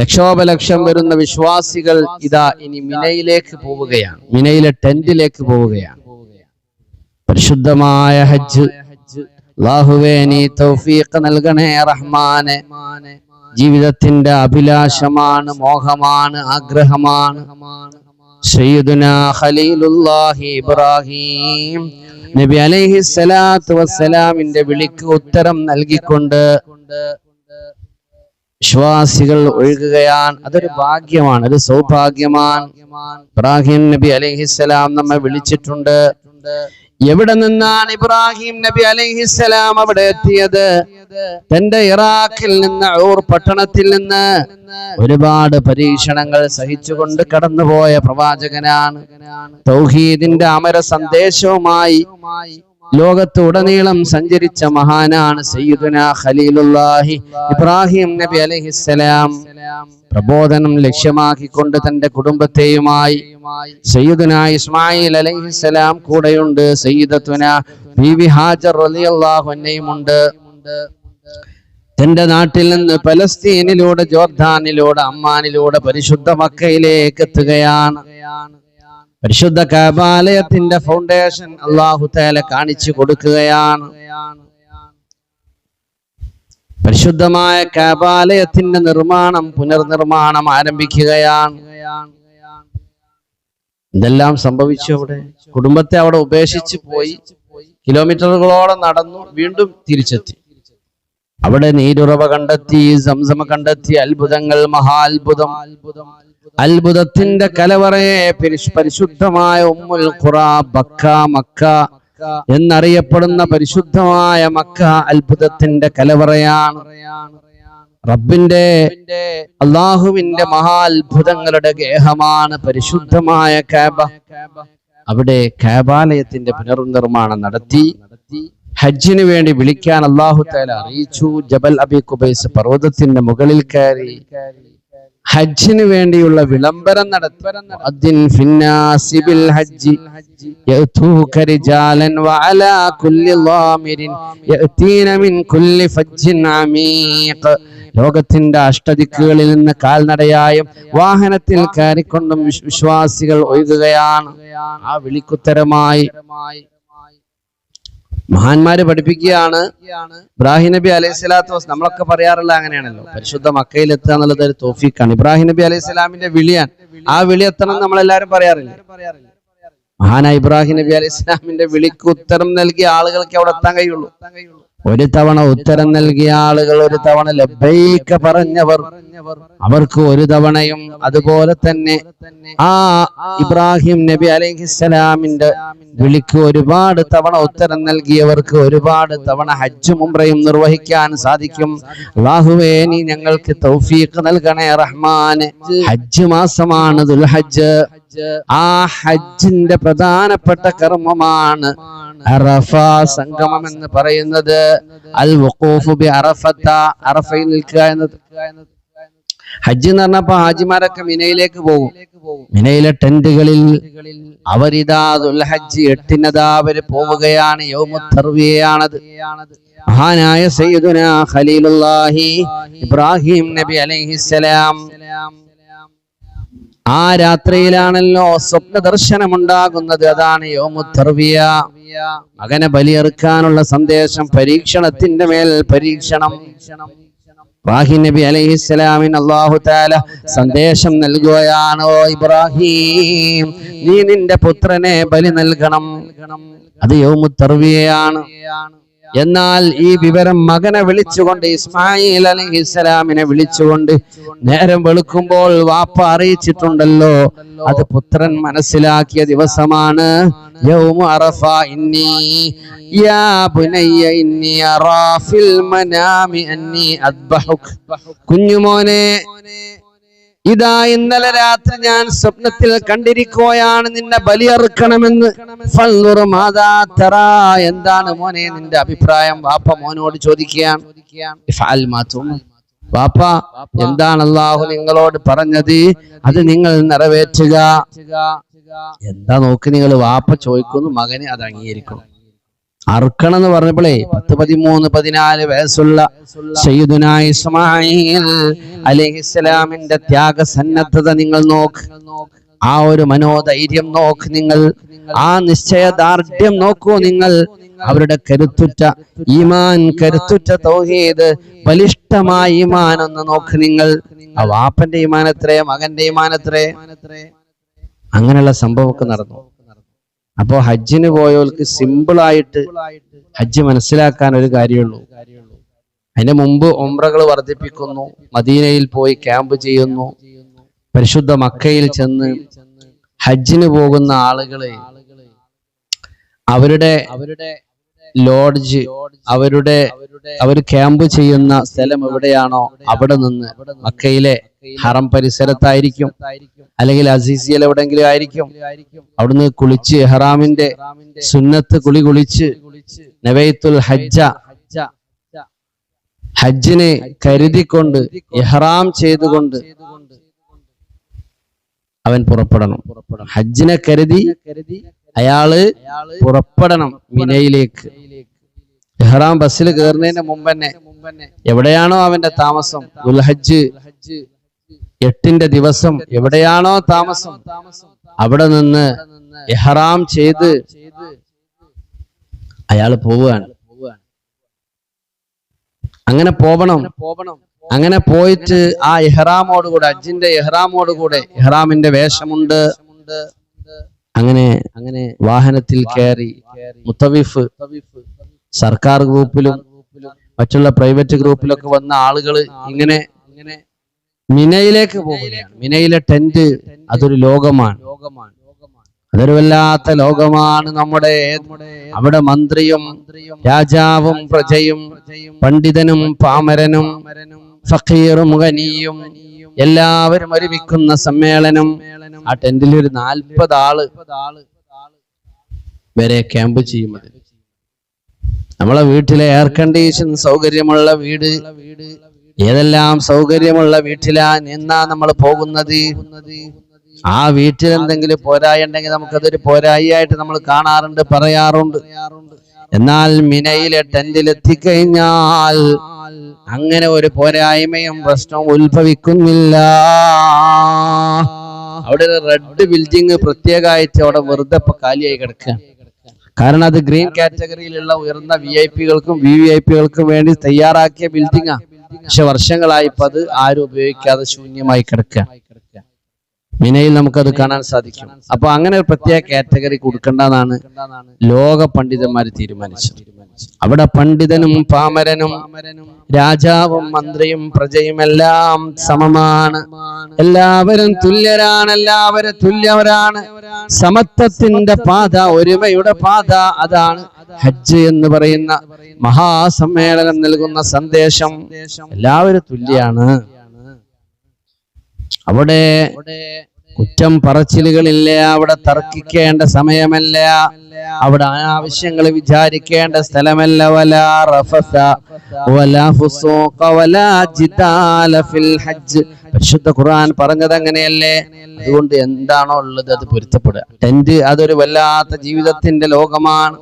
ലക്ഷോപലക്ഷം വരുന്ന വിശ്വാസികൾ ഇതാ ഇനി മിനയിലേക്ക് പോവുകയാണ്. മിനയിലെ ടെന്റിലേക്ക് പോവുകയാണ്. പരിശുദ്ധമായ ഹജ്ജ്. നീ നൽകണേ റഹ്മാനെ. ജീവിതത്തിന്റെ അഭിലാഷമാണ് മോഹമാണ് ആഗ്രഹമാണ്. സയ്യിദുന ഖലീലുല്ലാഹി ഇബ്രാഹിം. നബി അലൈഹി സ്വലാത്തു വസ്സലാമിന്റെ വിളിക്ക് ഉത്തരം നൽകിക്കൊണ്ട് വിശ്വാസികൾ ഒഴുകുകയാണ്. അതൊരു ഭാഗ്യമാണ് ഒരു സൗഭാഗ്യമാണ്. ഇബ്രാഹിം നബി അലൈഹിസ്സലാം നമ്മെ വിളിച്ചിട്ടുണ്ട്. എവിടെ നിന്നാണ് ഇബ്രാഹിം നബി അലൈഹിസ്സലാം അവിടെ എത്തിയത്? തന്റെ ഇറാഖിൽ നിന്ന് ഊർ പട്ടണത്തിൽ നിന്ന് ഒരുപാട് പരീക്ഷണങ്ങൾ സഹിച്ചുകൊണ്ട് കടന്നുപോയ പ്രവാചകനാണ്. തൗഹീദിന്റെ അമര സന്ദേശവുമായി ലോകത്തുടനീളം സഞ്ചരിച്ച മഹാനാണ് സയ്യിദുന ഖലീലുല്ലാഹി ഇബ്രാഹിം നബി അലൈഹിസ്സലാം പ്രബോധനം ലക്ഷ്യമാക്കിക്കൊണ്ട് തന്റെ കുടുംബത്തെയുമായി സയ്യിദുന ഇസ്മായിൽ അലൈഹിസ്സലാം കൂടെയുണ്ട്. സയ്യിദത്തുന ബീവി ഹാജർ റളിയല്ലാഹു തന്റെ നാട്ടിൽ നിന്ന് പലസ്തീനിലൂടെ ജോർദാനിലൂടെ അമ്മാനിലൂടെ പരിശുദ്ധ മക്കയിലേക്ക് എത്തുകയാണ്. പരിശുദ്ധ കബാലയത്തിന്റെ ഫൗണ്ടേഷൻ അള്ളാഹു തേല കാണിച്ചു കൊടുക്കുകയാണ്. പരിശുദ്ധമായ കാപാലയത്തിന്റെ നിർമ്മാണം പുനർനിർമ്മാണം ആരംഭിക്കുകയാണ്. ഇതെല്ലാം സംഭവിച്ചു അവിടെ. കുടുംബത്തെ അവിടെ ഉപേക്ഷിച്ച് പോയി. കിലോമീറ്ററുകളോളം നടന്നു വീണ്ടും തിരിച്ചെത്തി. അവിടെ നീരുറവ കണ്ടെത്തി സംസമ കണ്ടെത്തി അത്ഭുതങ്ങൾ മഹാത്ഭുതം. അത്ഭുതത്തിന്റെ കലവറയെ പരിശുദ്ധമായ ഉമ്മുൽ ഖുറ ബക്ക മക്ക എന്നറിയപ്പെടുന്ന പരിശുദ്ധമായ മക്ക അത്ഭുതത്തിന്റെ കലവറയാണ്. റബ്ബിന്റെ അള്ളാഹുവിന്റെ മഹാത്ഭുതങ്ങളുടെ ഗേഹമാണ് പരിശുദ്ധമായ കാബ. അവിടെ കാബാലയത്തിന്റെ പുനർനിർമ്മാണം നടത്തി. ഹജ്ജിന് വേണ്ടി വിളിക്കാൻ അള്ളാഹു താല അറിയിച്ചു. ജബൽ അബി കുബൈസ് പർവതത്തിന്റെ മുകളിൽ കയറി. ഹജ്ജിന് വേണ്ടിയുള്ള വിളംബരം നടത്തി. ലോകത്തിന്റെ അഷ്ടദിക്കുകളിൽ നിന്ന് കാൽനടയായും വാഹനത്തിൽ കയറിക്കൊണ്ടും വിശ്വാസികൾ ഒഴുകുകയാണ്. ആ വിളിക്കുത്തരമായി. മഹാന്മാര് പഠിപ്പിക്കുകയാണ്. ഇബ്രാഹിം നബി അലൈഹി സ്വലാത്തു നമ്മളൊക്കെ പറയാറുള്ള അങ്ങനെയാണല്ലോ. പരിശുദ്ധ മക്കയിൽ എത്തുക എന്നുള്ളത് ഒരു തോഫീക്കാണ്. ഇബ്രാഹിം നബി അലൈഹി സ്വലാമിന്റെ വിളിയാൻ. ആ വിളി എത്തണം നമ്മൾ പറയാറില്ല? മഹാനായ ഇബ്രാഹിം നബി അലൈഹി സ്വലാമിന്റെ വിളിക്ക് ഉത്തരം നൽകിയ ആളുകൾക്ക് അവിടെ എത്താൻ കഴിയുള്ളൂ. ഒരു തവണ ഉത്തരം നൽകിയ ആളുകൾ ഒരു തവണ ലബൈക്ക പറഞ്ഞവർ. അവർക്ക് ഒരു തവണയും അതുപോലെ തന്നെ ആ ഇബ്രാഹിം നബി അലൈഹിസ്സലാമിന്റെ വിളിക്ക് ഒരുപാട് തവണ ഉത്തരം നൽകിയവർക്ക് ഒരുപാട് തവണ ഹജ്ജും ഉംറയും നിർവഹിക്കാൻ സാധിക്കും. അള്ളാഹുവേ നീ ഞങ്ങൾക്ക് തൗഫീഖ് നൽകണേ റഹ്മാന്. ഹജ്ജ് മാസമാണ് ദുൽഹജ്ജ്. ആ ഹജ്ജിന്റെ പ്രധാനപ്പെട്ട കർമ്മമാണ് അറഫ സംഗമം എന്ന് പറയുന്നത് അൽ വഖൂഫു ബി അറഫയിൽ നിൽക്കുക എന്നത്. ഹജ്ജ് എന്ന് പറഞ്ഞപ്പോ ഹാജിമാരൊക്കെ മിനയിലേക്ക് പോകും. മിനയിലെ ടെന്റുകളിൽ അവരിതാ ദുൽഹജ്ജ് എട്ടിനതാ അവർ പോവുകയാണ്. യൗമുത്തർവിയാണത് മഹാനായ സയ്യിദുന ഖലീലുല്ലാഹി ഇബ്രാഹിം നബി അലൈഹിസ്സലാം ആ രാത്രിയിലാണല്ലോ സ്വപ്ന ദർശനമുണ്ടാകുന്നത്. അതാണ് യോമുത്തർവിയ. മകനെ ബലിയെറുക്കാനുള്ള സന്ദേശം പരീക്ഷണത്തിന്റെ മേൽ പരീക്ഷണം. ഇബ്രാഹിം നബി അലൈഹിസ്സലാമിന് അള്ളാഹു താല സന്ദേശം നൽകുകയാണോ ഇബ്രാഹിം നീ നിന്റെ പുത്രനെ ബലി നൽകണം. അത് യൗമുത്തർവിയയാണ്. എന്നാൽ ഈ വിവരം മകനെ വിളിച്ചുകൊണ്ട് ഇസ്മായിൽ അലഹിസ്സലാമിനെ വിളിച്ചുകൊണ്ട് നേരം വെളുക്കുമ്പോൾ വാപ്പ അറിയിച്ചിട്ടുണ്ടല്ലോ അത് പുത്രൻ മനസ്സിലാക്കിയ ദിവസമാണ്. കുഞ്ഞുമോനെ ഇതാ ഇന്നലെ രാത്രി ഞാൻ സ്വപ്നത്തിൽ കണ്ടിരിക്കുകയാണ് നിന്നെ ബലിയറുക്കണമെന്ന്. എന്താണ് മോനെ നിന്റെ അഭിപ്രായം? വാപ്പ മോനോട് ചോദിക്കുകയാണ്. വാപ്പ എന്താണ് അള്ളാഹു നിങ്ങളോട് പറഞ്ഞത്? അത് നിങ്ങൾ നിറവേറ്റുക. എന്താ നോക്ക് നിങ്ങൾ വാപ്പ ചോദിക്കുന്നു മകനെ അത് അംഗീകരിക്കണം അറുക്കണം എന്ന് പറഞ്ഞപ്പോഴേ പത്ത് പതിമൂന്ന് പതിനാല് വയസ്സുള്ള സയ്യിദുന ഇസ്മായിൽ അലഹിസ്സലാമിന്റെ ത്യാഗസന്നദ്ധത നിങ്ങൾ നോക്ക്. ആ ഒരു മനോധൈര്യം നോക്ക് നിങ്ങൾ. ആ നിശ്ചയദാർഢ്യം നോക്കൂ നിങ്ങൾ. അവരുടെ കരുത്തുറ്റ ഈമാൻ കരുത്തുറ്റ തൗഹീദ് ബലിഷ്ഠമായ ഈമാൻ ഒന്ന് നോക്ക് നിങ്ങൾ. ആ വാപ്പന്റെ ഈമാനത്രേ മകന്റെ ഈമാനത്രേ അങ്ങനെയുള്ള സംഭവമൊക്കെ നടന്നു. അപ്പോ ഹജ്ജിന് പോയവർക്ക് സിമ്പിൾ ആയിട്ട് ഹജ്ജ് മനസ്സിലാക്കാൻ ഒരു കാര്യമുള്ളൂ. അതിന്റെ മുമ്പ് ഒമ്രകൾ വർദ്ധിപ്പിക്കുന്നു മദീനയിൽ പോയി ക്യാമ്പ് ചെയ്യുന്നു പരിശുദ്ധ മക്കയിൽ ചെന്ന് ഹജ്ജിന് പോകുന്ന ആളുകളെ അവരുടെ അവരുടെ ലോഡ്ജ് അവരുടെ അവർ ക്യാമ്പ് ചെയ്യുന്ന സ്ഥലം എവിടെയാണോ അവിടെ നിന്ന് മക്കയിലെ ഹറം പരിസരത്തായിരിക്കും. അല്ലെങ്കിൽ അസീസിയൽ എവിടെങ്കിലും ആയിരിക്കും. അവിടുന്ന് കുളിച്ച് ഹറാമിന്റെ സുന്നത്ത് കുളി കുളിച്ച് നവൈത്തുൽ ഹജ്ജ ഹജ്ജിനെ കരുതിക്കൊണ്ട് ഇഹ്റാം ചെയ്തുകൊണ്ട് അവൻ പുറപ്പെടണം. ഹജ്ജിനെ കരുതി അയാൾ പുറപ്പെടണം മിനയിലേക്ക്. ഇഹ്റാം ബസ്സിൽ കയറുന്നതിന് മുമ്പ് തന്നെ എവിടെയാണോ അവന്റെ താമസം? ദുൽഹജ്ജ്. എട്ടിന്റെ ദിവസം എവിടെയാണോ താമസം? അവിടെ നിന്ന് ഇഹ്റാം ചെയ്ത് അയാൾ പോവുകയാണ്. അങ്ങനെ പോവണം. പോവണം. അങ്ങനെ പോയിട്ട് ആ ഇഹ്റാമോട് കൂടെ ഇഹ്റാമോടുകൂടെ ഇഹ്റാമോട് കൂടെ ഇഹ്റാമിന്റെ വേഷമുണ്ട്. അങ്ങനെ അങ്ങനെ വാഹനത്തിൽ കയറി മുത്തവിഫ് സർക്കാർ ഗ്രൂപ്പിലും മറ്റുള്ള പ്രൈവറ്റ് ഗ്രൂപ്പിലൊക്കെ വന്ന ആളുകൾ ഇങ്ങനെ ഇങ്ങനെ മിനയിലേക്ക് പോവുകയാണ് മിനയിലെ ടെന്റ് അതൊരു ലോകമാണ്. അതൊരു വല്ലാത്ത ലോകമാണ് നമ്മുടെ അവിടെ മന്ത്രിയും രാജാവും പ്രജയും പണ്ഡിതനും പാമരനും ഫക്കീറും ഖനിയും എല്ലാവരും ഒരുമിക്കുന്ന സമ്മേളനം ആ ടെന്റിൽ ഒരു നാൽപ്പത് ആൾ വരെ ക്യാമ്പ് ചെയ്യുന്നത് നമ്മളെ വീട്ടിലെ എയർ കണ്ടീഷൻ സൗകര്യമുള്ള വീട് ഏതെല്ലാം സൗകര്യമുള്ള വീട്ടിലാ നിന്നാ നമ്മൾ പോകുന്നത്? ആ വീട്ടിൽ എന്തെങ്കിലും പോരായ ഉണ്ടെങ്കിൽ നമുക്കതൊരു പോരായിയായിട്ട് നമ്മൾ കാണാറുണ്ട് പറയാറുണ്ട്. എന്നാൽ മിനയിലെ ടെന്റിൽ എത്തിക്കഴിഞ്ഞാൽ അങ്ങനെ ഒരു പോരായ്മയും പ്രശ്നവും ഉത്ഭവിക്കുന്നില്ല. അവിടെ ഒരു റെഡ് ബിൽഡിംഗ് പ്രത്യേകമായിട്ട് അവിടെ വെറുതെ ഇപ്പൊ കാലിയായി കിടക്കുക. കാരണം അത് ഗ്രീൻ കാറ്റഗറിയിലുള്ള ഉയർന്ന വി ഐ പികൾക്കും വി വി ഐ പികൾക്കും വേണ്ടി തയ്യാറാക്കിയ ബിൽഡിംഗാ പക്ഷെ വർഷങ്ങളായി ഇപ്പൊ അത് ആരും ഉപയോഗിക്കാതെ ശൂന്യമായി കിടക്കുക. മിനയിൽ നമുക്കത് കാണാൻ സാധിക്കും. അപ്പൊ അങ്ങനെ ഒരു പ്രത്യേക കാറ്റഗറി കൊടുക്കേണ്ടതാണ് ലോക പണ്ഡിതന്മാർ തീരുമാനിച്ചത്. അവിടെ പണ്ഡിതനും പാമരനും രാജാവും മന്ത്രിയും പ്രജയും എല്ലാം സമമാണ്. എല്ലാവരും തുല്യരാണ് എല്ലാവരും തുല്യവരാണ്. സമത്വത്തിന്റെ പാത ഒരുമയുടെ പാത അതാണ് ഹജ്ജ് എന്ന് പറയുന്ന മഹാസമ്മേളനം നൽകുന്ന സന്ദേശം. എല്ലാവരും തുല്യാണ്. അവിടെ കുറ്റം പറച്ചിലുകളില്ല അവിടെ തർക്കിക്കേണ്ട സമയമല്ല. അവിടെ ആവശ്യങ്ങൾ വിചാരിക്കേണ്ട സ്ഥലമല്ല. വല റഫസ വല ഫുസൂഖ വല ജിദാല ഫിൽ ഹജ്ജ്. പരിശുദ്ധ ഖുർആൻ പറഞ്ഞത് അങ്ങനെയല്ലേ? അതുകൊണ്ട് എന്താണോ ഉള്ളത് അത് പൊരുത്തപ്പെടുക. ടെന്റ് അതൊരു വല്ലാത്ത ജീവിതത്തിന്റെ ലോകമാണ്.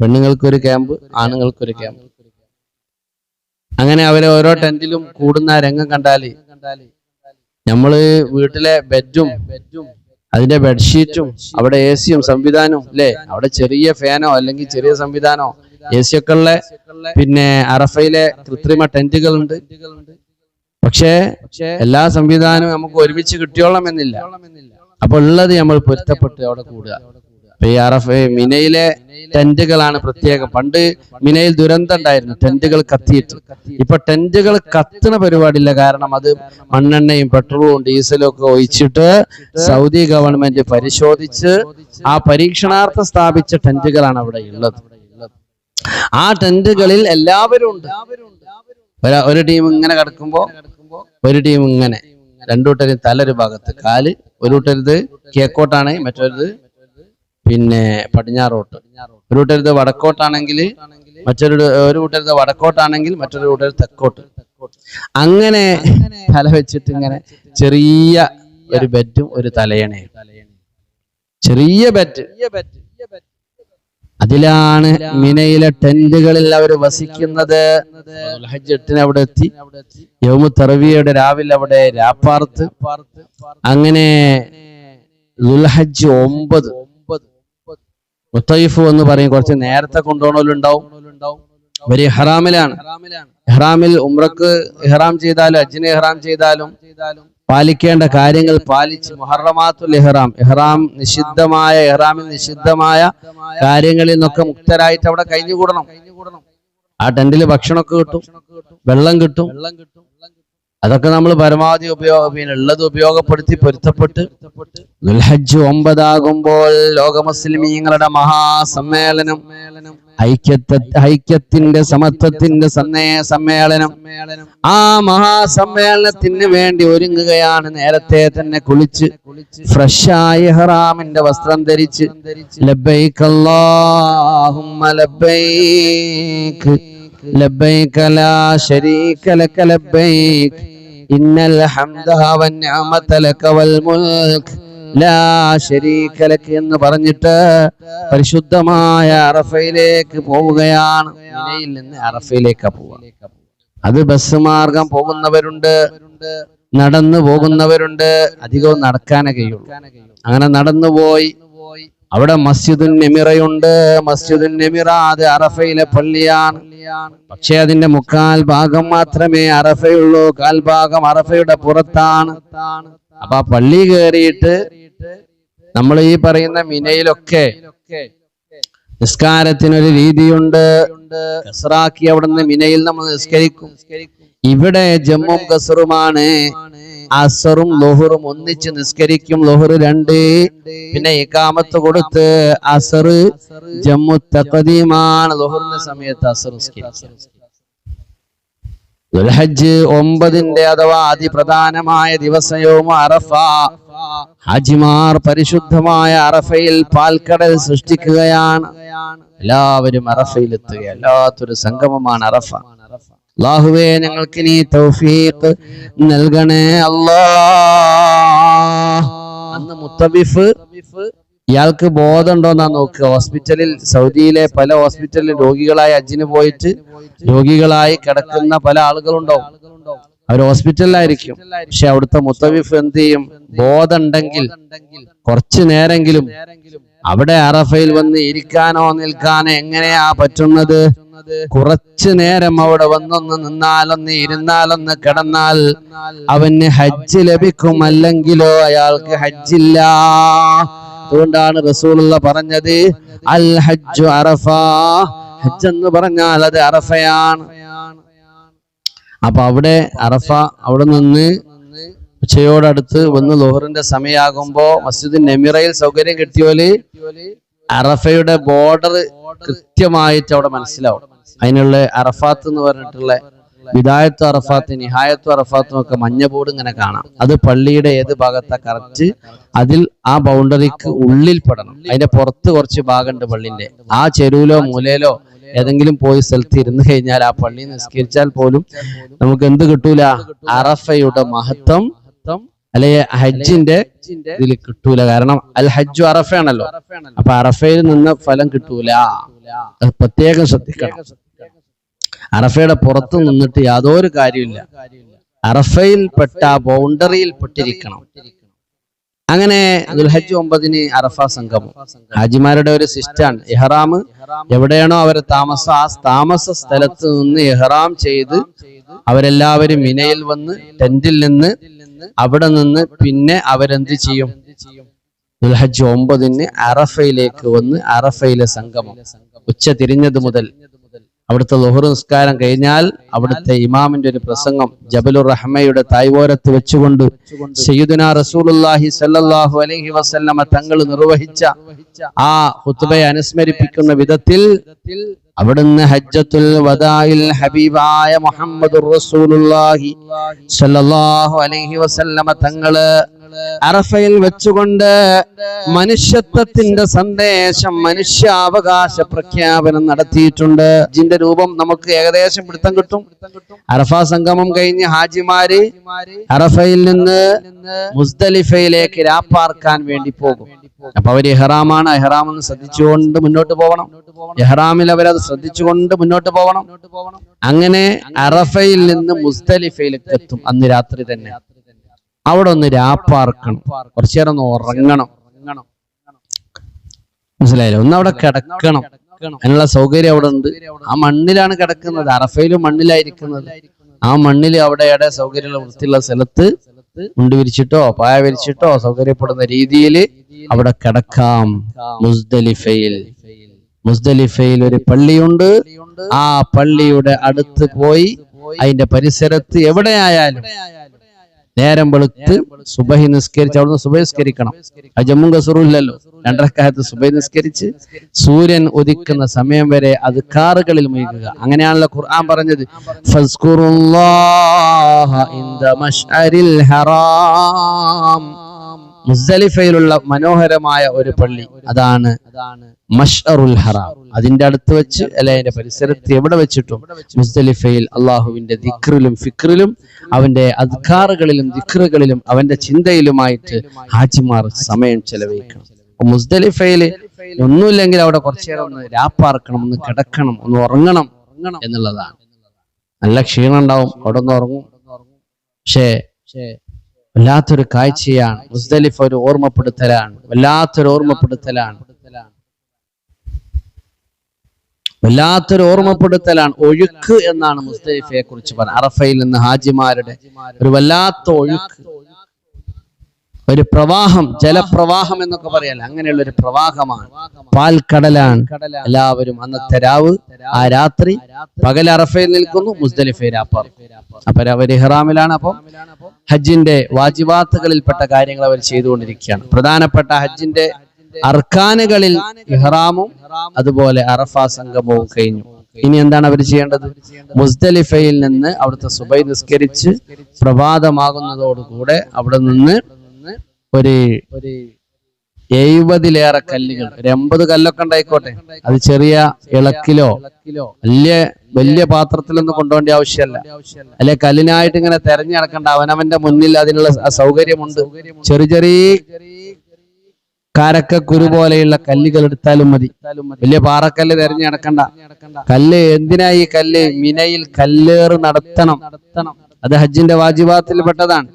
പെണ്ണുങ്ങൾക്കൊരു ക്യാമ്പ് ആണുങ്ങൾക്കൊരു ക്യാമ്പ് അങ്ങനെ അവരെ ഓരോ ടെന്റിലും കൂടുന്ന രംഗം കണ്ടാൽ നമ്മൾ വീട്ടിലെ ബെഡും അതിന്റെ ബെഡ്ഷീറ്റും അവിടെ എ സിയും സംവിധാനവും അല്ലേ? അവിടെ ചെറിയ ഫാനോ അല്ലെങ്കിൽ ചെറിയ സംവിധാനോ? എ സി ഒക്കെ ഉള്ള പിന്നെ അറഫയിലെ കൃത്രിമ ടെന്റുകൾ ഉണ്ട് പക്ഷേ എല്ലാ സംവിധാനവും നമുക്ക് ഒരുമിച്ച് കിട്ടിയോളം എന്നില്ല അപ്പൊ ഉള്ളത് നമ്മൾ പൊരുത്തപ്പെട്ട് അവിടെ കൂടുക. ഇപ്പൊ ഈ അറഫ് മിനയിലെ ടെന്റുകളാണ് പ്രത്യേകം. പണ്ട് മിനയിൽ ദുരന്തം ഉണ്ടായിരുന്നു. ടെന്റുകൾ കത്തിയിട്ട്. ഇപ്പൊ ടെന്റുകൾ കത്തുന്ന പരിപാടിയില്ല. കാരണം അത് മണ്ണെണ്ണയും പെട്രോളും ഡീസലും ഒക്കെ ഒഴിച്ചിട്ട് സൗദി ഗവൺമെന്റ് പരിശോധിച്ച് ആ പരീക്ഷണാർത്ഥം സ്ഥാപിച്ച ടെന്റുകളാണ് അവിടെ ഉള്ളത്. ആ ടെന്റുകളിൽ എല്ലാവരും ഉണ്ട്. ഒരു- ടീം ഇങ്ങനെ കിടക്കുമ്പോ ഒരു ടീം ഇങ്ങനെ. രണ്ടു കൂട്ടരും തല ഒരു ഭാഗത്ത് കാൽ ഒരു കൂട്ടരുത് കിഴക്കോട്ടാണ് മറ്റൊരുത് പിന്നെ പടിഞ്ഞാറോട്ട്. ഒരു കൂട്ടരുത് വടക്കോട്ടാണെങ്കിൽ മറ്റൊരു ഒരു കൂട്ടരുത് വടക്കോട്ടാണെങ്കിൽ മറ്റൊരു കൂട്ടരുത് തെക്കോട്ട്. അങ്ങനെ തല വെച്ചിട്ട് ഇങ്ങനെ ചെറിയ ഒരു ബെറ്റും ഒരു തലയണയും ചെറിയ ബെറ്റ് അതിലാണ് മിനയിലെ ടെന്റുകളിൽ അവർ വസിക്കുന്നത്. ഹജ്ജ് എട്ടിന് അവിടെ എത്തി. യോമു തറവിയുടെ രാവിലെ അവിടെ രാപ്പാർത്ത്. അങ്ങനെ ദുൽഹജ്ജ് ഒമ്പത്. മുത്തൈഫ് എന്ന് പറയും. കുറച്ച് നേരത്തെ കൊണ്ടുപോകണമല്ലുണ്ടാവും ഇവർ ഇഹ്റാമിലാണ്. ഇഹ്റാമിൽ ഉംറക്ക് ഇഹ്റാം ചെയ്താലും അജ്ജിന് ഇഹ്റാം ചെയ്താലും പാലിക്കേണ്ട കാര്യങ്ങൾ പാലിച്ച് മുഹറമാത്തുൽ ഇഹ്റാം. ഇഹ്റാം നിഷിദ്ധമായ ഇഹ്റാമിൽ നിഷിദ്ധമായ കാര്യങ്ങളിൽ നിന്നൊക്കെ മുക്തരായിട്ട് അവിടെ കഴിഞ്ഞുകൂടണം. ആ ടെന്റിൽ ഭക്ഷണമൊക്കെ കിട്ടും. വെള്ളം കിട്ടും. അതൊക്കെ നമ്മൾ പരമാവധി ഉപയോഗം പിന്നെ ഉള്ളത് ഉപയോഗപ്പെടുത്തി പൊരുത്തപ്പെട്ട് ദുൽഹജ്ജ് ഒമ്പതാകുമ്പോൾ ലോക മുസ്ലിമീങ്ങളുടെ മഹാസമ്മേളനം ഐക്യത്തെ ഐക്യത്തിന്റെ സമത്വത്തിന്റെ സന്നേ സമ്മേളനം. ആ മഹാസമ്മേളനത്തിന് വേണ്ടി ഒരുങ്ങുകയാണ് നേരത്തെ തന്നെ കുളിച്ച് ഫ്രഷായ ഹറാമിന്റെ വസ്ത്രം ധരിച്ച്. ലബൈക്ക് അല്ലാഹുമ്മ ലബൈക്ക് ലബൈക ലാ ശരീക ലബൈക്ക് ഇന്നൽ ലക എന്ന് പറഞ്ഞിട്ട് പരിശുദ്ധമായ അറഫയിലേക്ക് പോവുകയാണ്. മിനയിൽ നിന്ന് അറഫയിലേക്ക് പോവുക. അത് ബസ് മാർഗം പോകുന്നവരുണ്ട് നടന്നു പോകുന്നവരുണ്ട് അധികവും നടക്കാനൊക്കെയുള്ളൂ അങ്ങനെ നടന്നു പോയി അവിടെ മസ്ജിദുൻ നെമിറയുണ്ട്. മസ്ജിദുൻ നെമിറ അത് അറഫയിലെ പള്ളിയാണ്. പക്ഷേ അതിന്റെ മുക്കാൽ ഭാഗം മാത്രമേ അറഫയുള്ളൂ. കാൽഭാഗം അറഫയുടെ പുറത്താണ്. അപ്പൊ ആ പള്ളി കയറിയിട്ട് നമ്മൾ ഈ പറയുന്ന മിനയിലൊക്കെ നിസ്കാരത്തിനൊരു രീതിയുണ്ട്. അവിടുന്ന് മിനയിൽ നമ്മൾ നിസ്കരിക്കും. ഇവിടെ ജമ്മും കസറുമാണ് അസറും ലോഹറും ഒന്നിച്ച് നിസ്കരിക്കും. ലോഹർ രണ്ട്. പിന്നെ ഇക്കാമത്ത് കൊടുത്ത് അസർ ജമ്മു തഖദീമാണ്. ലോഹറിന്റെ സമയത്ത് അസർ ദുൽഹജ്ജ് ഒമ്പതിന്റെ അഥവാ അതിപ്രധാനമായ ദിവസവും അറഫ. ഹാജിമാർ പരിശുദ്ധമായ അറഫയിൽ പാൽക്കടൽ സൃഷ്ടിക്കുകയാണ്. എല്ലാവരും അറഫയിൽ എത്തുക എല്ലാത്തൊരു സംഗമമാണ് അറഫ. അള്ളാഹുവേ ഞങ്ങൾക്ക് നീ തൗഫീഖ് നൽകണേ അല്ലാ. അന്ന് മുത്തബിഫ് ഇയാൾക്ക് ബോധമുണ്ടോന്നാ നോക്കുക ഹോസ്പിറ്റലിൽ സൗദിയിലെ പല ഹോസ്പിറ്റലിൽ രോഗികളായി അജിന് പോയിട്ട് രോഗികളായി കിടക്കുന്ന പല ആളുകളുണ്ടാവും അവർ ഹോസ്പിറ്റലിലായിരിക്കും. പക്ഷെ അവിടുത്തെ മുത്തവിഫ് എന്ത് ചെയ്യും? ബോധമുണ്ടെങ്കിൽ കുറച്ചു നേരെങ്കിലും അവിടെ അറഫയിൽ വന്ന് ഇരിക്കാനോ നിൽക്കാനോ എങ്ങനെയാ പറ്റുന്നത്? കുറച്ചു നേരം അവിടെ വന്നൊന്ന് നിന്നാലൊന്ന് ഇരുന്നാലൊന്ന് കിടന്നാൽ അവന് ഹജ്ജ് ലഭിക്കും അല്ലെങ്കിലോ അയാൾക്ക് ഹജ്ജില്ല. അതുകൊണ്ടാണ് റസൂലുള്ള പറഞ്ഞത് അൽ ഹജ്ജു അറഫ. ഹജ്ജ് എന്ന് പറഞ്ഞാൽ അത് അറഫയാണ്. അപ്പൊ അവിടെ അറഫ അവിടെ നിന്ന് ഉച്ചയോടടുത്ത് വന്ന് ലോഹറിന്റെ സമയമാകുമ്പോ മസ്ജിദ് നെമിറയിൽ സൗകര്യം കിട്ടിയോൽ അറഫയുടെ ബോർഡർ കൃത്യമായിട്ട് അവിടെ മനസ്സിലാവും. അതിനുള്ള അറഫാത്ത് എന്ന് പറഞ്ഞിട്ടുള്ള വിദായത്വ അറഫാത്ത് നിഹായത്വ അറഫാത്തും ഒക്കെ മഞ്ഞപൂട് ഇങ്ങനെ കാണാം. അത് പള്ളിയുടെ ഏത് ഭാഗത്താ? കറക്റ്റ് അതിൽ ആ ബൗണ്ടറിക്ക് ഉള്ളിൽ പെടണം. അതിന്റെ പുറത്ത് കുറച്ച് ഭാഗമുണ്ട് പള്ളിന്റെ. ആ ചെരുവിലോ മൂലയിലോ ഏതെങ്കിലും പോയി സ്ഥലത്ത് ഇരുന്ന് കഴിഞ്ഞാൽ ആ പള്ളി നിസ്കരിച്ചാൽ പോലും നമുക്ക് എന്ത് കിട്ടൂല? അറഫയുടെ മഹത്വം അല്ലെ ഹജ്ജിന്റെ ഇതിൽ കിട്ടൂല. കാരണം അൽ ഹജ്ജു അറഫയാണല്ലോ. അപ്പൊ അറഫയിൽ നിന്ന് ഫലം കിട്ടൂല. പ്രത്യേകം ശ്രദ്ധിക്കണം. അറഫയുടെ പുറത്ത് നിന്നിട്ട് യാതൊരു കാര്യമില്ല അറഫയിൽ പെട്ട ബൗണ്ടറിയിൽ പെട്ടിരിക്കണം. അങ്ങനെ ദുൽഹജ്ജ് ഒമ്പതിന് അറഫ സംഗമം. ഹാജിമാരുടെ ഒരു സിസ്റ്റാണ്. ഇഹ്റാം എവിടെയാണോ അവർ താമസ ആ താമസ സ്ഥലത്ത് നിന്ന് ഇഹ്റാം ചെയ്ത് അവരെല്ലാവരും മിനയിൽ വന്ന് ടെന്റിൽ നിന്ന് അവിടെ നിന്ന് പിന്നെ അവരെന്ത് ചെയ്യും? ദുൽഹജ് ഒമ്പതിന് അറഫയിലേക്ക് വന്ന് അറഫയിലെ സംഗമം. ഉച്ച തിരിഞ്ഞത് മുതൽ അവിടുത്തെ ലുഹർ നിസ്കാരം കഴിഞ്ഞാൽ അവിടുത്തെ ഇമാമിന്റെ ഒരു പ്രസംഗം ജബലുർ റഹ്മയുടെ തായ്വോരത്ത് വെച്ചുകൊണ്ട് സയ്യിദുന റസൂലുള്ളാഹി സല്ലല്ലാഹു അലൈഹി വസല്ലമ തങ്ങൾ നിർവഹിച്ച ആ ഹുത്തുബയെ അനുസ്മരിപ്പിക്കുന്ന വിധത്തിൽ അവിടുന്ന് ഹജ്ജത്തുൽ വദായിൽ ഹബീബായ മുഹമ്മദുർ റസൂലുള്ളാഹി സല്ലല്ലാഹു അലൈഹി വസല്ലമ തങ്ങൾ അറഫയിൽ വെച്ചുകൊണ്ട് മനുഷ്യത്വത്തിന്റെ സന്ദേശം മനുഷ്യാവകാശ പ്രഖ്യാപനം നടത്തിയിട്ടുണ്ട്. ജിന്റെ രൂപം നമുക്ക് ഏകദേശം പിടുത്തം കിട്ടും. അറഫ സംഗമം കഴിഞ്ഞ് ഹാജിമാര് അറഫയിൽ നിന്ന് മുസ്ദലിഫയിലേക്ക് രാപ്പാർക്കാൻ വേണ്ടി പോകും. അപ്പൊ അവർ എഹ്റാമാണ് എഹ്റാം എന്ന് ശ്രദ്ധിച്ചുകൊണ്ട് മുന്നോട്ട് പോകണം എഹ്റാമിൽ അവരത് ശ്രദ്ധിച്ചുകൊണ്ട് മുന്നോട്ട് പോകണം അങ്ങനെ അറഫയിൽ നിന്ന് മുസ്തലിഫയിലേക്ക് എത്തും. അന്ന് രാത്രി തന്നെ. അവിടെ ഒന്ന് രാപ്പാർക്കണം കുറച്ചു നേരം ഒന്ന് ഉറങ്ങണം. മനസ്സിലായില്ലേ? ഒന്ന് അവിടെ കിടക്കണം. അതിനുള്ള സൗകര്യം അവിടെ ഉണ്ട്. ആ മണ്ണിലാണ് കിടക്കുന്നത്. അറഫയിലും മണ്ണിലായിരിക്കുന്നത്. ആ മണ്ണിൽ അവിടെ എവിടെ സൗകര്യമുള്ള വൃത്തിയുള്ള സ്ഥലത്ത് മുണ്ട് വിരിച്ചിട്ടോ പായ വിരിച്ചിട്ടോ സൗകര്യപ്പെടുന്ന രീതിയിൽ അവിടെ കിടക്കാം. മുസ്ദലിഫയിൽ. മുസ്ദലിഫയിൽ. ഒരു പള്ളിയുണ്ട്. ആ പള്ളിയുടെ അടുത്ത് പോയി അതിന്റെ പരിസരത്ത് എവിടെയായാലും നേരം വെളുത്ത് സുബഹി നിസ്കരിച്ച് അവിടുന്ന് സുബഹി നിസ്കരിക്കണം. ആ ജമ്മു കസൂറില്ലല്ലോ രണ്ടരക്കാലത്ത് സുബഹി നിസ്കരിച്ച് സൂര്യൻ ഉദിക്കുന്ന സമയം വരെ അത് കാറുകളിൽ മുഴുകുക. അങ്ങനെയാണല്ലോ ഖുർആൻ പറഞ്ഞത്. ഫസ്കുറുല്ലാഹ ഇൻദ മശ്അരിൽ ഹറാം. മുസ്ദലിഫയിലുള്ള മനോഹരമായ ഒരു പള്ളി. അതാണ് മഷ്അറുൽ ഹറാം. അതിന്റെ അടുത്ത് വെച്ച് അല്ലെ അതിന്റെ പരിസരത്ത് എവിടെ വെച്ചിട്ടും മുസ്ദലിഫയിൽ അള്ളാഹുവിന്റെ ദിക്റിലും ഫിക്റിലും അവന്റെ അദ്കാറുകളിലും ദിക്റുകളിലും അവന്റെ ചിന്തയിലുമായിട്ട് ഹാജിമാർ സമയം ചെലവഴിക്കണം. മുസ്തലിഫയിൽ ഒന്നുമില്ലെങ്കിൽ അവിടെ കുറച്ചേരം ഒന്ന് രാപ്പാർക്കണം ഒന്ന് കിടക്കണം ഒന്ന് ഉറങ്ങണം എന്നുള്ളതാണ്. നല്ല ക്ഷീണം ഉണ്ടാവും അവിടെ ഒന്ന് ഉറങ്ങും. പക്ഷേ വല്ലാത്തൊരു കാഴ്ചയാണ്. മുസ്തലിഫ് ഒരു ഓർമ്മപ്പെടുത്തലാണ്. വല്ലാത്തൊരു ഓർമ്മപ്പെടുത്തലാണ്. വല്ലാത്തൊരു ഓർമ്മപ്പെടുത്തലാണ്. ഒഴുക്ക് എന്നാണ് മുസ്തലിഫയെ കുറിച്ച് പറഞ്ഞത്. അറഫയിൽ നിന്ന് ഹാജിമാരുടെ ഒരു വല്ലാത്ത ഒഴുക്ക്. ഒരു പ്രവാഹം ജലപ്രവാഹം എന്നൊക്കെ പറയാല്ല? അങ്ങനെയുള്ള ഒരു പ്രവാഹമാണ്. പാൽക്കടലാണ്. എല്ലാവരും അന്നത്തെ രാവ് ആ രാത്രി പകൽ അറഫയിൽ നിൽക്കുന്നു മുസ്ദലിഫയിൽ രാപ്പർ. അപ്പൊ അവർ ഇഹ്റാമിലാണ് അപ്പോൾ ഹജ്ജിന്റെ വാജിബാത്തുകളിൽപ്പെട്ട കാര്യങ്ങൾ അവർ ചെയ്തുകൊണ്ടിരിക്കുകയാണ്. പ്രധാനപ്പെട്ട ഹജ്ജിന്റെ അർക്കാനുകളിൽ ഇഹ്റാമും അതുപോലെ അറഫ സംഗമവും കഴിഞ്ഞു. ഇനി എന്താണ് അവർ ചെയ്യേണ്ടത്? മുസ്ദലിഫയിൽ നിന്ന് അവിടുത്തെ സുബൈ നിസ്കരിച്ച് പ്രഭാതമാകുന്നതോടുകൂടെ അവിടെ നിന്ന് ഒരു എഴുപതിലേറെ കല്ലുകൾ. ഒരു എൺപത് കല്ലൊക്കെ ഉണ്ടായിക്കോട്ടെ. അത് ചെറിയ ഇളക്കിലോ വലിയ വലിയ പാത്രത്തിലൊന്നും കൊണ്ടുപോകേണ്ട ആവശ്യമല്ല. അല്ലെ കല്ലിനായിട്ട് ഇങ്ങനെ തെരഞ്ഞു നടക്കണ്ട. അവനവന്റെ മുന്നിൽ അതിനുള്ള സൗകര്യമുണ്ട്. ചെറിയ ചെറിയ കാരക്കുരു പോലെയുള്ള കല്ലുകൾ എടുത്താലും മതി. വലിയ പാറക്കല്ല് തെരഞ്ഞു നടക്കണ്ട. കല്ല് എന്തിനാ ഈ കല്ല്? മിനയിൽ കല്ലേറ് നടത്തണം. അത് ഹജ്ജിന്റെ വാജിബാത്തിൽ പെട്ടതാണ്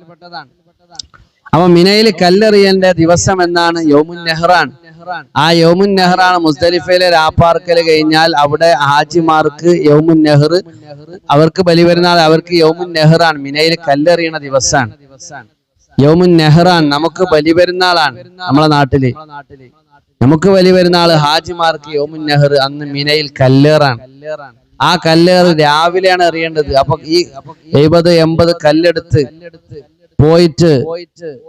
അപ്പൊ മിനയിൽ കല്ലെറിയന്റെ ദിവസം എന്നാണ് യോമുൻ നെഹ്റാൻ. ആ യോമുൻ നെഹ്റാണ് മുസ്തലിഫയിലെ രാപ്പാർക്കൽ കഴിഞ്ഞാൽ അവിടെ ഹാജിമാർക്ക് യോമുൻ നെഹ്റ് അവർക്ക് ബലി വരുന്നാൽ അവർക്ക് യോമുൻ നെഹ്റാൻ മിനയിൽ കല്ലെറിയണ ദിവസമാണ് യോമുൻ നെഹ്റാൻ നമുക്ക് ബലി വരുന്നാളാണ് നമ്മളെ നാട്ടിൽ. നമുക്ക് ബലി ബലിപെരുന്നാൾ ഹാജിമാർക്ക് യോമുൻ നെഹ്റ് അന്ന് മിനയിൽ കല്ലേറാണ്. ആ കല്ലേറ് രാവിലെയാണ് എറിയേണ്ടത്. അപ്പൊ ഈ എഴുപത് എൺപത് കല്ലെടുത്ത് പോയിട്ട്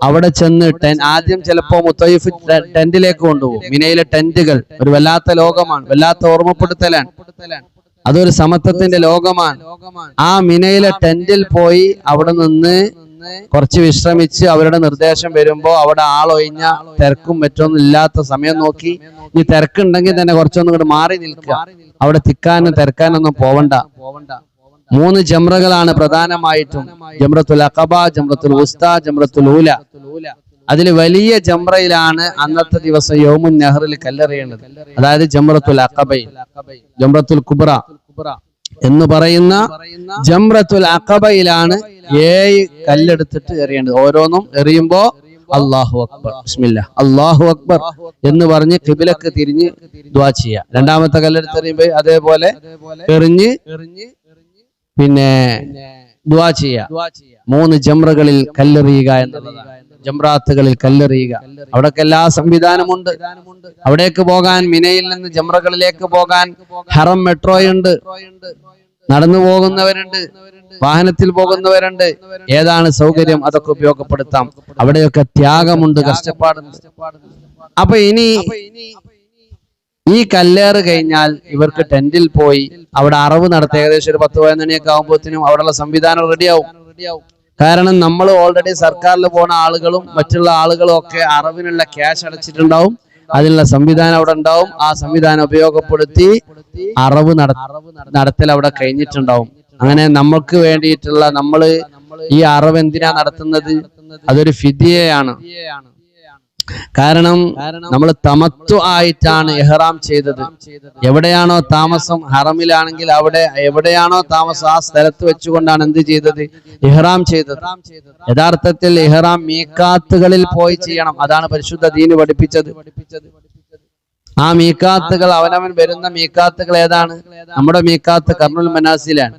അവിടെ ചെന്ന് ടെൻ ആദ്യം ചിലപ്പോ മുത്തയ്ഫ് ടെ- ടെന്റിലേക്ക് കൊണ്ടുപോകും. മിനയിലെ ടെന്റുകൾ ഒരു വല്ലാത്ത ലോകമാണ്. വല്ലാത്ത ഓർമ്മപ്പെടുത്തലാണ്. അതൊരു സമത്വത്തിന്റെ ലോകമാണ്. ആ മിനയിലെ ടെന്റിൽ പോയി അവിടെ നിന്ന് കുറച്ച് വിശ്രമിച്ച് അവരുടെ നിർദ്ദേശം വരുമ്പോ അവിടെ ആളൊഴിഞ്ഞ തിരക്കും മറ്റൊന്നും ഇല്ലാത്ത സമയം നോക്കി. ഈ തിരക്കുണ്ടെങ്കിൽ തന്നെ കുറച്ചൊന്നും കൂടെ മാറി നിൽക്കുക. അവിടെ തിക്കാനും തിരക്കാനൊന്നും പോവണ്ട. പോവണ്ട. മൂന്ന് ജമ്രകളാണ് പ്രധാനമായിട്ടും. ജമ്രത്തുൽ അഖബ ജമ്രത്തുൽ ഉസ്ത ജമ്രത്തുൽ ഊല. അതിൽ വലിയ ജമ്രയിലാണ് അന്നത്തെ ദിവസം യോമുൻ നെഹ്റിൽ കല്ലെറിയേണ്ടത് അതായത് ജമ്രത്തുൽ അഖബയിൽ ജമ്രത്തുൽ കുബ്ര എന്ന് പറയുന്ന ജമ്രത്തുൽ അഖബയിലാണ് ഏഴ് കല്ലെടുത്തിട്ട് എറിയേണ്ടത്. ഓരോന്നും എറിയുമ്പോ അള്ളാഹു അക്ബർ ബിസ്മില്ല അള്ളാഹു അക്ബർ എന്ന് പറഞ്ഞ് കിബിലക്ക് തിരിഞ്ഞ് ദ്വാ ചെയ്യുക രണ്ടാമത്തെ കല്ലെടുത്ത് എറിയുമ്പോ അതേപോലെ എറിഞ്ഞ് പിന്നെ ദുവാ ചെയ്യുക മൂന്ന് ജംറകളിൽ കല്ലെറിയുക എന്നുള്ളതാണ്. ജംറാത്തുകളിൽ കല്ലെറിയുക. അവിടൊക്കെ എല്ലാ സംവിധാനമുണ്ട്. അവിടേക്ക് പോകാൻ മിനയിൽ നിന്ന് ജംറകളിലേക്ക് പോകാൻ ഹറം മെട്രോയുണ്ട്. നടന്നു പോകുന്നവരുണ്ട്. വാഹനത്തിൽ പോകുന്നവരുണ്ട്. ഏതാണ് സൗകര്യം? അതൊക്കെ ഉപയോഗപ്പെടുത്താം. അവിടെയൊക്കെ ത്യാഗമുണ്ട് കഷ്ടപ്പാടുണ്ട്. അപ്പൊ ഇനി ഈ കല്ലേറ് കഴിഞ്ഞാൽ ഇവർക്ക് ടെന്റിൽ പോയി അവിടെ അറവ് നടത്തി ഏകദേശം ഒരു പത്ത് പതിനൊന്ന് മണിയൊക്കെ ആകുമ്പോഴത്തേനും അവിടെയുള്ള സംവിധാനം റെഡിയാവും. കാരണം നമ്മൾ ഓൾറെഡി സർക്കാരിൽ പോണ ആളുകളും മറ്റുള്ള ആളുകളും ഒക്കെ അറവിനുള്ള ക്യാഷ് അടച്ചിട്ടുണ്ടാവും. അതിനുള്ള സംവിധാനം അവിടെ ഉണ്ടാവും. ആ സംവിധാനം ഉപയോഗപ്പെടുത്തി അറവ് നട നടത്തൽ അവിടെ കഴിഞ്ഞിട്ടുണ്ടാവും. അങ്ങനെ നമ്മൾക്ക് വേണ്ടിയിട്ടുള്ള നമ്മൾ ഈ അറവ് എന്തിനാ നടത്തുന്നത്? അതൊരു ഫിദിയയാണ്. കാരണം നമ്മൾ തമത്തു ആയിട്ടാണ് എഹ്റാം ചെയ്തത്. എവിടെയാണോ താമസം ഹറമിലാണെങ്കിൽ അവിടെ എവിടെയാണോ താമസം ആ സ്ഥലത്ത് വെച്ചുകൊണ്ടാണ് എന്ത് ചെയ്തത്? ഇഹ്റാം ചെയ്തത്. യഥാർത്ഥത്തിൽ ഇഹ്റാം മീക്കാത്തുകളിൽ പോയി ചെയ്യണം. അതാണ് പരിശുദ്ധ ദീന് പഠിപ്പിച്ചത്. ആ മീക്കാത്തുകൾ അവനവൻ വരുന്ന മീക്കാത്തുകൾ ഏതാണ്? നമ്മുടെ മീക്കാത്ത് കർണുൽ മനാസിലാണ്.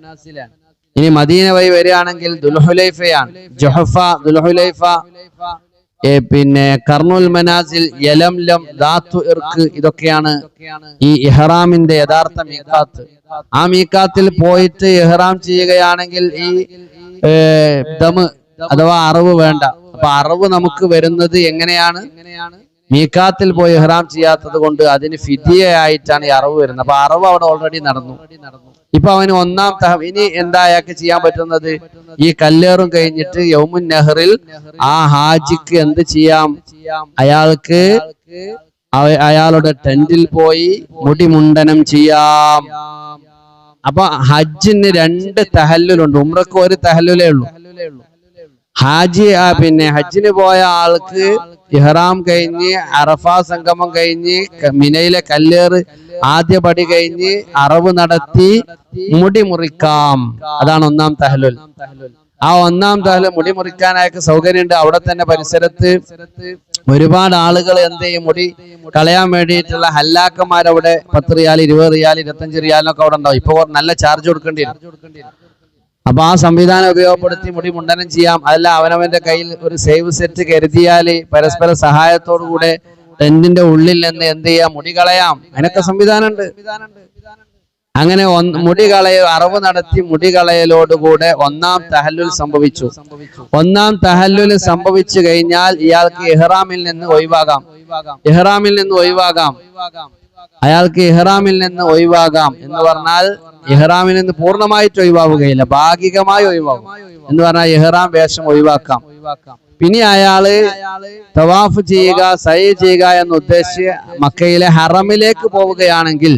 ഇനി മദീന വഴി വരികയാണെങ്കിൽ ദുൽഹുലൈഫയാണ്. ജൊഹഫ ദുൽഹുലൈഫ. പിന്നെ കർണുൽ മനാസിൽ യലംലം ദാത്തു ഇർക്ക് ഇതൊക്കെയാണ് ഈ ഇഹ്റാമിന്റെ യഥാർത്ഥ മീക്കാത്ത് ആ മീക്കാത്തിൽ പോയിട്ട് ഇഹ്റാം ചെയ്യുകയാണെങ്കിൽ ഈ ദമ് അഥവാ അറിവ് വേണ്ട. അപ്പൊ അറിവ് നമുക്ക് വരുന്നത് എങ്ങനെയാണ്? മീക്കാത്തിൽ പോയി ഇഹ്റാം ചെയ്യാത്തത് കൊണ്ട് അതിന് ഫിദിയയായിട്ടാണ് ഈ അറിവ് വരുന്നത്. അപ്പൊ അറിവ് അവിടെ ഓൾറെഡി നടന്നു. ഇപ്പൊ അവന് ഒന്നാം തഹ ഇനി എന്താ അയാൾക്ക് ചെയ്യാൻ പറ്റുന്നത്? ഈ കല്ലേറും കഴിഞ്ഞിട്ട് യൗമുൻ നെഹ്റിൽ ആ ഹാജിക്ക് എന്ത് ചെയ്യാം? അയാൾക്ക് അയാളുടെ ടെന്റിൽ പോയി മുടി മുണ്ടനം ചെയ്യാം. അപ്പൊ ഹജ്ജിന് രണ്ട് തഹല്ലുലുണ്ട്. ഉമ്രക്ക് ഒരു തഹല്ലുലേ ഉള്ളൂ. ഹാജി പിന്നെ ഹജ്ജിന് പോയ ആൾക്ക് ഇഹ്റാം കഴിഞ്ഞ് അറഫ സംഗമം കഴിഞ്ഞ് മിനയിലെ കല്ലേറ് ആദ്യ പടി കഴിഞ്ഞ് അറവ് നടത്തി മുടി മുറിക്കാം. അതാണ് ഒന്നാം തഹലുൽ. ആ ഒന്നാം തഹൽ മുടി മുറിക്കാൻ സൗകര്യമുണ്ട്. അവിടെ തന്നെ പരിസരത്ത് ഒരുപാട് ആളുകൾ എന്ത് ചെയ്യും? മുടി കളയാൻ വേണ്ടിയിട്ടുള്ള ഹല്ലാക്കന്മാരവിടെ പത്ത് റിയാൽ ഇരുപത് റിയാൽ ഇരുപത്തഞ്ച് റിയാലിനൊക്കെ അവിടെ ഉണ്ടാവും. ഇപ്പൊ നല്ല ചാർജ് കൊടുക്കേണ്ടി അപ്പൊ ആ സംവിധാനം ഉപയോഗപ്പെടുത്തി മുടി മുണ്ടനം ചെയ്യാം. അതല്ല അവനവന്റെ കയ്യിൽ ഒരു സേവ് സെറ്റ് കരുതിയാൽ പരസ്പര സഹായത്തോടു കൂടെ ടെന്റിന്റെ ഉള്ളിൽ നിന്ന് എന്ത് ചെയ്യാം? മുടി കളയാം. അതിനൊക്കെ സംവിധാനമുണ്ട്. അങ്ങനെ മുടി കളയ അറിവ് നടത്തി മുടി കളയലോടുകൂടെ ഒന്നാം തഹല്ലുൽ സംഭവിച്ചു. ഒന്നാം തഹല്ലുൽ സംഭവിച്ചു കഴിഞ്ഞാൽ ഇയാൾക്ക് ഇഹ്റാമിൽ നിന്ന് ഒഴിവാകാം. ഇഹ്റാമിൽ നിന്ന് ഒഴിവാകാം. അയാൾക്ക് ഇഹ്റാമിൽ നിന്ന് ഒഴിവാകാം എന്ന് പറഞ്ഞാൽ ഇഹ്റാമിൽ നിന്ന് പൂർണമായിട്ട് ഒഴിവാവുകയില്ല. ഭാഗികമായി ഒഴിവാകും എന്ന് പറഞ്ഞാൽ ഇഹ്റാം വേഷം ഒഴിവാക്കാം. പിന്നെ അയാൾ തവാഫ് ചെയ്യുക സൈ ചെയ്യുക എന്ന് ഉദ്ദേശിച്ച് മക്കയിലെ ഹറമിലേക്ക് പോവുകയാണെങ്കിൽ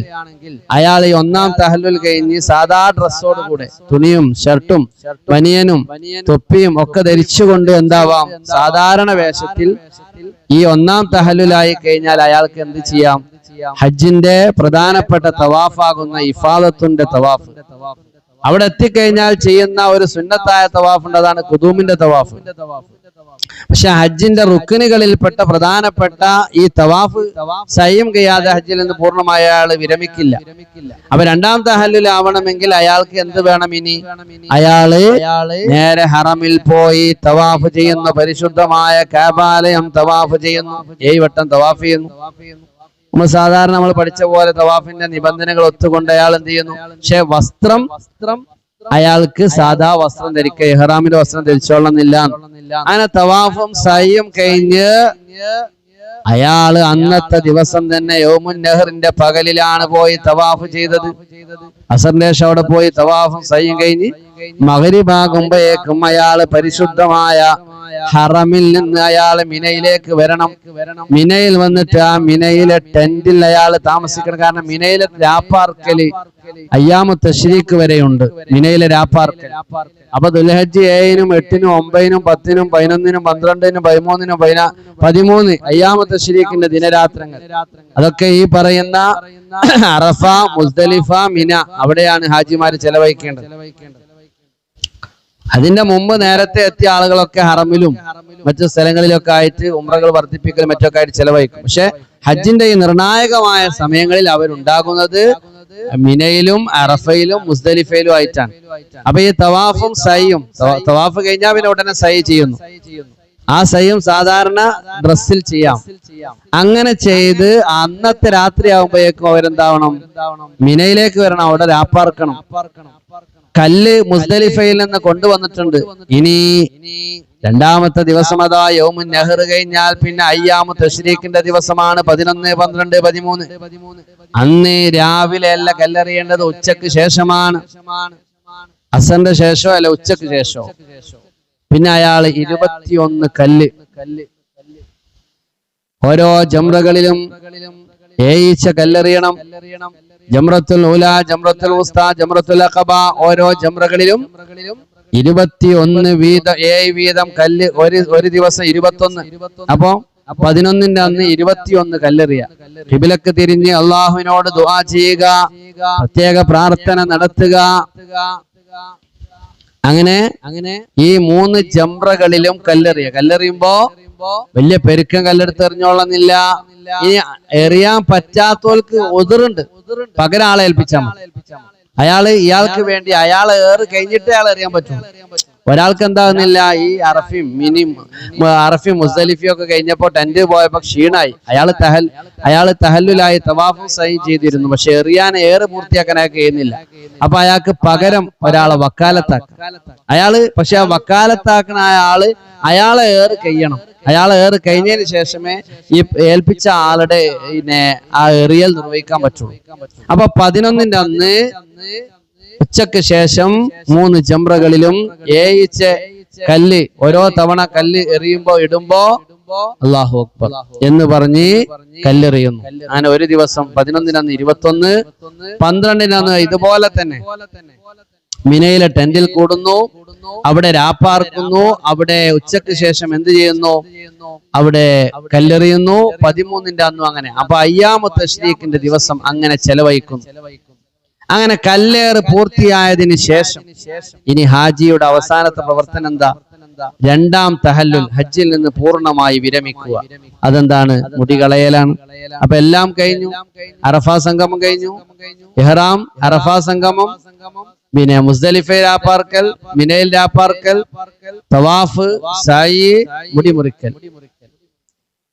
അയാൾ ഈ ഒന്നാം തഹല്ലുൽ കഴിഞ്ഞ് സാധാ ഡ്രസ്സോട് കൂടെ തുണിയും ഷർട്ടും ബനിയനും തൊപ്പിയും ഒക്കെ ധരിച്ചുകൊണ്ട് എന്താവാം? സാധാരണ വേഷത്തിൽ ഈ ഒന്നാം തഹല്ലുലായി കഴിഞ്ഞാൽ അയാൾക്ക് എന്ത് ചെയ്യാം? ഹജ്ജിന്റെ പ്രധാനപ്പെട്ട തവാഫാകുന്ന ഇഫാദത്തിന്റെ തവാഫ്. അവിടെ എത്തിക്കഴിഞ്ഞാൽ ചെയ്യുന്ന ഒരു സുന്നത്തായ തവാഫുണ്ട് അതാണ് കുതൂമിന്റെ തവാഫ്. പക്ഷെ ഹജ്ജിന്റെ റുക്കിനുകളിൽപ്പെട്ട പ്രധാനപ്പെട്ട ഈ തവാഫ് സയ്യം ചെയ്യാതെ ഹജ്ജിൽ നിന്ന് പൂർണമായ അയാൾ വിരമിക്കില്ല. അപ്പൊ രണ്ടാം തഹല്ലിലാവണമെങ്കിൽ അയാൾക്ക് എന്ത് വേണം ഇനി? അയാൾ നേരെ ഹറമിൽ പോയി തവാഫ് ചെയ്യുന്നു പരിശുദ്ധമായ കാബാലയം തവാഫ് ചെയ്യുന്നു. ഏഴ് വട്ടം തവാഫ് ചെയ്യുന്നു. നമ്മൾ സാധാരണ നമ്മൾ പഠിച്ച പോലെ തവാഫിന്റെ നിബന്ധനകൾ ഒത്തുകൊണ്ട് അയാൾ എന്ത് ചെയ്യുന്നു? പക്ഷെ വസ്ത്രം വസ്ത്രം അയാൾക്ക് സാധാ വസ്ത്രം ധരിക്കുക ഇഹ്റാമിന്റെ വസ്ത്രം ധരിച്ചോളന്നില്ല. അങ്ങനെ തവാഫും സയ്യും കഴിഞ്ഞ് അയാൾ അന്നത്തെ ദിവസം തന്നെ യോമുൻ നെഹറിന്റെ പകലിലാണ് പോയി തവാഫ് ചെയ്തത്. ശേഷം അവിടെ പോയി തവാഫും സയ്യും കഴിഞ്ഞ് മകരിഭാകുമ്പോഴേക്കും അയാൾ പരിശുദ്ധമായ ഹറമിൽ നിന്ന് അയാൾ മിനയിലേക്ക് വരണം. മിനയിൽ വന്നിട്ട് ആ മിനയിലെ ടെന്റിൽ അയാൾ താമസിക്കണം. കാരണം മിനയിലെ രാപ്പാർക്കൽ അയ്യാമ തശ്രീക്ക് വരെയുണ്ട്. മിനയിലെ രാപ്പാർക്കൽ അപ്പൊ ദുൽഹജ്ജി ഏഴിനും എട്ടിനും ഒമ്പതിനും പത്തിനും പതിനൊന്നിനും പന്ത്രണ്ടിനും പതിമൂന്നിനും പതിനാ പതിമൂന്ന് അയ്യാമത്തെ ശരിക്കിന്റെ ദിനരാത്രങ്ങൾ. അതൊക്കെ ഈ പറയുന്ന അറഫ മുസ്ദലിഫ മിന അവിടെയാണ് ഹാജിമാര് ചെലവഴിക്കേണ്ടത്. അതിന്റെ മുമ്പ് നേരത്തെ എത്തിയ ആളുകളൊക്കെ ഹറമിലും മറ്റു സ്ഥലങ്ങളിലൊക്കെ ആയിട്ട് ഉമ്രകൾ വർദ്ധിപ്പിക്കലും മറ്റൊക്കെ ആയിട്ട് ചെലവഴിക്കും. പക്ഷെ ഹജ്ജിന്റെ ഈ നിർണായകമായ സമയങ്ങളിൽ അവരുണ്ടാകുന്നത് മിനയിലും അറഫയിലും മുസ്ദലിഫയിലും ആയിട്ടാണ്. അപ്പൊ ഈ തവാഫും സൈയും തവാഫ് കഴിഞ്ഞാൽ പിന്നെ ഉടനെ സൈ ചെയ്യുന്നു. ആ സൈയും സാധാരണ ഡ്രസ്സിൽ ചെയ്യാം. അങ്ങനെ ചെയ്ത് അന്നത്തെ രാത്രി ആകുമ്പോഴേക്കും അവരെന്താവണം? മിനയിലേക്ക് വരണം അവിടെ രാപ്പാർക്കണം. കല്ല് മുസ്ദലിഫയിൽ നിന്ന് കൊണ്ടുവന്നിട്ടുണ്ട്. ഇനി രണ്ടാമത്തെ ദിവസം അതാ യോമു നെഹ്റ് കഴിഞ്ഞാൽ പിന്നെ അയ്യാമു തഷ്രീഖിന്റെ ദിവസമാണ്. പതിനൊന്ന് പന്ത്രണ്ട് പതിമൂന്ന്. അന്ന് രാവിലെ അല്ല കല്ലെറിയേണ്ടത് ഉച്ചയ്ക്ക് ശേഷമാണ്. അസന്റെ ശേഷോ അല്ല ഉച്ചയ്ക്ക് ശേഷോ? പിന്നെ അയാൾ ഇരുപത്തിയൊന്ന് കല്ല്. ഓരോ ജംറകളിലും ഏയിച്ച കല്ലെറിയണം. ജംറത്തുൽ ഉസ്ത ജംറത്തുൽ അഖബ ഓരോ ജമ്രകളിലും ഇരുപത്തി ഒന്ന് വീതം ഏഴ് വീതം കല്ല് ഒരു ഒരു ദിവസം ഇരുപത്തൊന്ന്. അപ്പോ പതിനൊന്നിന്റെ അന്ന് ഇരുപത്തിയൊന്ന് കല്ലെറിയ. കിബിലക്ക് തിരിഞ്ഞ് അള്ളാഹുവിനോട് ദുആ ചെയ്യുക പ്രത്യേക പ്രാർത്ഥന നടത്തുക. അങ്ങനെ അങ്ങനെ ഈ മൂന്ന് ജംറകളിലും കല്ലെറിയ. കല്ലെറിയുമ്പോ വലിയ പെരുക്കം കല്ലെടുത്ത് ഈ എറിയാൻ പറ്റാത്തവർക്ക് ഒതിറുണ്ട് പകരം ആളെ ഏൽപ്പിച്ചാൽ മതി. അയാൾ ഇയാൾക്ക് വേണ്ടി അയാൾ ഏറ് കഴിഞ്ഞിട്ട് അയാൾ എറിയാൻ പറ്റും. ഒരാൾക്ക് എന്താകുന്നില്ല ഈ അറഫിയും മിനി അറഫിയും മുസ്തലിഫിയും ഒക്കെ കഴിഞ്ഞപ്പോ ടെന്റ് പോയപ്പോ ക്ഷീണായി. അയാൾ തഹൽ അയാൾ തഹല്ലുലായി തവാഫും സൈൻ ചെയ്തിരുന്നു. പക്ഷെ എറിയാൻ ഏറ് പൂർത്തിയാക്കാൻ അയാൾക്ക് കഴിയുന്നില്ല. അപ്പൊ അയാൾക്ക് പകരം ഒരാളെ വക്കാലത്താക്കാം. അയാൾ പക്ഷെ ആ വക്കാലത്താക്കുന്ന അയാൾ ആൾ അയാളെ ഏറ് കഴിയണം. അയാളെ ഏറ് കഴിഞ്ഞതിന് ശേഷമേ ഈ ഏൽപ്പിച്ച ആളുടെ പിന്നെ ആ എറിയൽ നിർവഹിക്കാൻ പറ്റുള്ളൂ. അപ്പൊ പതിനൊന്നിന്റെ അന്ന് ഉച്ചയ്ക്ക് ശേഷം മൂന്ന് ചെമ്പ്രകളിലും ഏയിച്ച് കല്ല് ഓരോ തവണ കല്ല് എറിയുമ്പോ ഇടുമ്പോ അള്ളാഹു അക്ബർ എന്ന് പറഞ്ഞ് കല്ലെറിയുന്നു. അങ്ങനെ ഒരു ദിവസം പതിനൊന്നിനന്ന് ഇരുപത്തൊന്ന് പന്ത്രണ്ടിനന്ന് ഇതുപോലെ തന്നെ. മിനയിലെ ടെന്റിൽ കൂടുന്നു. അവിടെ രാപ്പാർക്കുന്നു അവിടെ ഉച്ചയ്ക്ക് ശേഷം എന്ത് ചെയ്യുന്നു? അവിടെ കല്ലെറിയുന്നു. പതിമൂന്നിന്റെ അന്നും അങ്ങനെ. അപ്പൊ അയ്യാമത്തെ ശ്രീഖിന്റെ ദിവസം അങ്ങനെ ചെലവഴിക്കുന്നു. അങ്ങനെ കല്ലേറ് പൂർത്തിയായതിന് ശേഷം ഇനി ഹാജിയുടെ അവസാനത്തെ പ്രവർത്തനം എന്താ? രണ്ടാം തഹല്ലുൽ ഹജ്ജിൽ നിന്ന് പൂർണമായി വിരമിക്കുക. അതെന്താണ്? മുടി കളയലാണ് അപ്പൊ എല്ലാം കഴിഞ്ഞു. അറഫാ സംഗമം കഴിഞ്ഞു. എഹ്റാം അറഫാ സംഗമം. പിന്നെ മുസ്ദലിഫ രാപ്പാർക്കൽ മിനയിൽ രാപ്പാർക്കൽ തവാഫ് സായി മുടി മുറിക്കൽ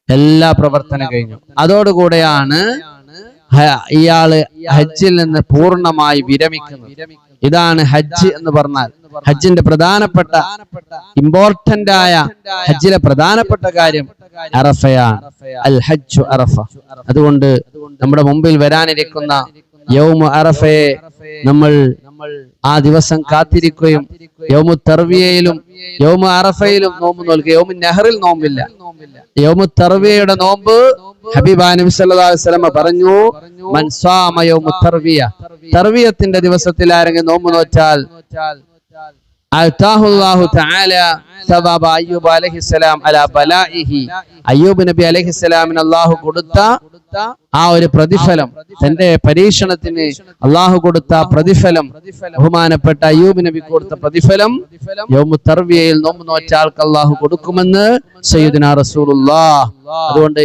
എല്ലാ പ്രവർത്തനം കഴിഞ്ഞു. അതോടുകൂടെയാണ് ഇയാൾ ഹജ്ജിൽ നിന്ന് പൂർണമായി വിരമിക്കുന്നത്. ഇതാണ് ഹജ്ജ് എന്ന് പറഞ്ഞാൽ. ഹജ്ജിന്റെ പ്രധാനപ്പെട്ട ഇമ്പോർട്ടന്റ് ആയ ഹജ്ജിലെ പ്രധാനപ്പെട്ട കാര്യം അറഫയാണ്. അൽ ഹജ്ജു അറഫ. അതുകൊണ്ട് നമ്മുടെ മുമ്പിൽ വരാനിരിക്കുന്ന യൗമു അറഫയെ നമ്മൾ ആ ദിവസം കാത്തിരിക്കുകയും യൗമു തർവിയയിലും യൗമു അറഫയിലും നോമ്പ് നോൽക്കുക യൗമു നെഹറിൽ നോമ്പില്ല. യൗമു തർവിയയുടെ നോമ്പ് ഹബീബ നബി വസല്ലമ പറഞ്ഞു യൗമു തർവിയ. തർവിയത്തിന്റെ ദിവസത്തിൽ ആരെങ്കിലും നോമ്പ് നോറ്റാൽ അയ്യൂബ് നബി അലഹിസ്സലാമിന് അള്ളാഹു കൊടുത്ത ആ ഒരു പ്രതിഫലം തന്റെ പരീക്ഷണത്തിന് അള്ളാഹു കൊടുത്ത പ്രതിഫലം ബഹുമാനപ്പെട്ട അയ്യൂബ് നബി കൊടുത്ത പ്രതിഫലം യൗമു തർവിയയിൽ നോമ്പ് നോറ്റ ആൾക്ക് അള്ളാഹു കൊടുക്കുമെന്ന് സയ്യിദുനാ റസൂലുള്ള അതുകൊണ്ട്